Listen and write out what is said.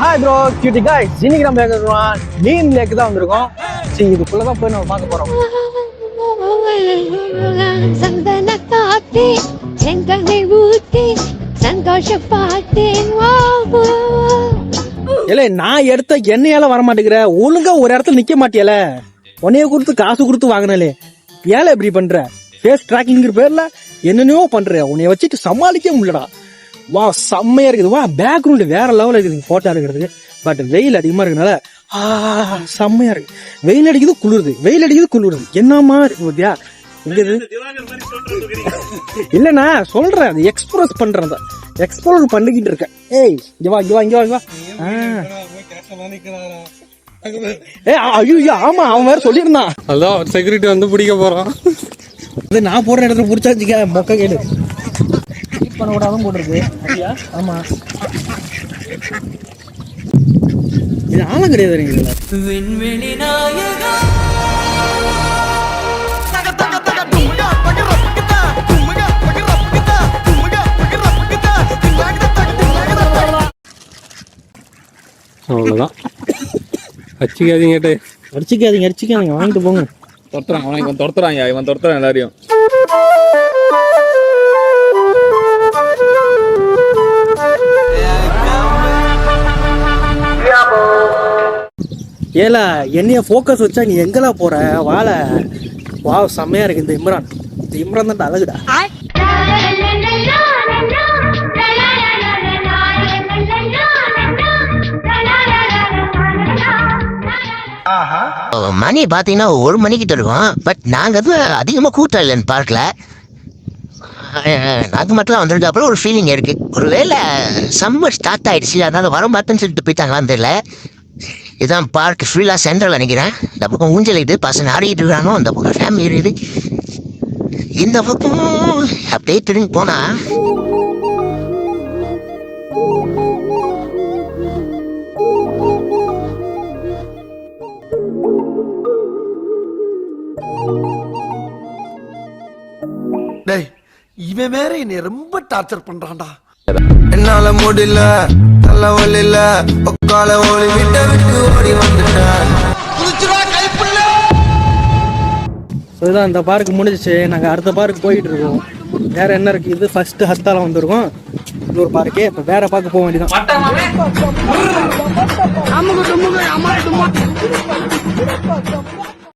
Hi bro cutie காய் இன்னைக்கு நம்ம எங்க இருக்கோம் நீம் லேக் தான் வந்திருக்கோம். சரி இதுக்குள்ள தான் போய் நம்ம பார்க்க போறோம். சந்தன காத்தே செங்கனை ஊத்தி சந்தோஷ பார்த்தேன் வா, இல்ல நான் எடுத்த எண்ணெயால வர மாட்டேங்கிற ஒழுங்கா ஒரு இடத்துல நிக்க மாட்டியல. உன்னைய கொடுத்து காசு கொடுத்து வாங்கினாலே. ஏல இப்படி பண்ற? ஃபேஸ் ட்ராக்கிங் பேர்ல என்னென்னோ பண்ற. உன்னைய வச்சுட்டு சமாளிக்க முடியலடா. வா செம்மையா இருக்குது. வா பேக்ரவுண்ட் வேற லெவலில் இருக்குது. போட்டோ எடுக்கிறதுக்கு. பட் வெயில் அதிகமா இருக்கனால ஆ செம்மையா இருக்கு. வெயில் அடிக்குது குளிருது. வெயில் அடிக்குது குளிருது. என்னமா இருக்கு பாத்தியா? இங்க இது இல்ல நான் சொல்றேன். அது எக்ஸ்பிரஸ் பண்றேன் எக்ஸ்ப்ளோர் பண்ணிக்கிட்டு இருக்கேன். ஏய் இங்க வா இங்க வா இங்க வா இங்க வா. ஏய் ஐயோ ஆமா அவன் வேற சொல்லியிருந்தான். அதான் செக்யூரிட்டி வந்து பிடிக்க போறான். அது நான் போடுற இடத்துல புடிச்சாச்சுக்க மொக்க கேடு. பண்ண கூடாதும் போட்டிருக்கு. ஆமா. இது ஆளும் கிடையாது இதுல? அவ்வளோதான் வச்சுக்காதீங்கட்டே அடிச்சுக்காதீங்க அடிச்சுக்காதீங்க வாங்கிட்டு போங்க. துரத்துறான் அவன் இவன் துரத்துறான் இவன் துரத்துறான் எல்லாரையும். ஏலா என்னைய ஃபோக்கஸ் வச்சா நீ எங்கெல்லாம் போற? வாழ. வா செம்மையா இருக்கு இந்த இம்ரான். இந்த இம்ரான் தான் அழகுடா. மணி பார்த்தீங்கன்னா ஒரு மணிக்கிட்ட இருக்கும். பட் நாங்கள் அது அதிகமாக கூட்டம் இல்லைன்னு பார்க்கல. அது மட்டும் வந்திருக்கு. அப்புறம் ஒரு ஃபீலிங் இருக்கு. ஒருவேளை சம்மர் ஸ்டார்ட் ஆயிடுச்சு. அதனால வர மாட்டேன்னு சொல்லிட்டு போயிட்டாங்களான்னு தெரியல. இதான் பார்க் ஃபுல்லாக சென்ட்ரல் நினைக்கிறேன் இந்த பக்கம் ஊஞ்சல் இது பசங்க ஆடிட்டு இருக்காங்க அந்த பக்கம் ஃபேமிலி இருக்குது. இந்த பக்கம் அப்படியே திரும்பி போனா டேய் இவன் வேற என்னை ரொம்ப டார்ச்சர் பண்றான்டா. என்னால முடியல. நல்ல வழியில உக்கால ஓடி விட்ட விட்டு ஓடி வந்துட்டேன் ஸோ இதான் இந்த பார்க் முடிஞ்சிச்சு. நாங்கள் அடுத்த பார்க் போயிட்டு இருக்கோம். வேற என்ன இருக்கு? இது ஃபர்ஸ்ட் ஹஸ்தாலம் வந்திருக்கோம். இது ஒரு பார்க்கே இப்போ வேற பார்க்க போக வேண்டியதான்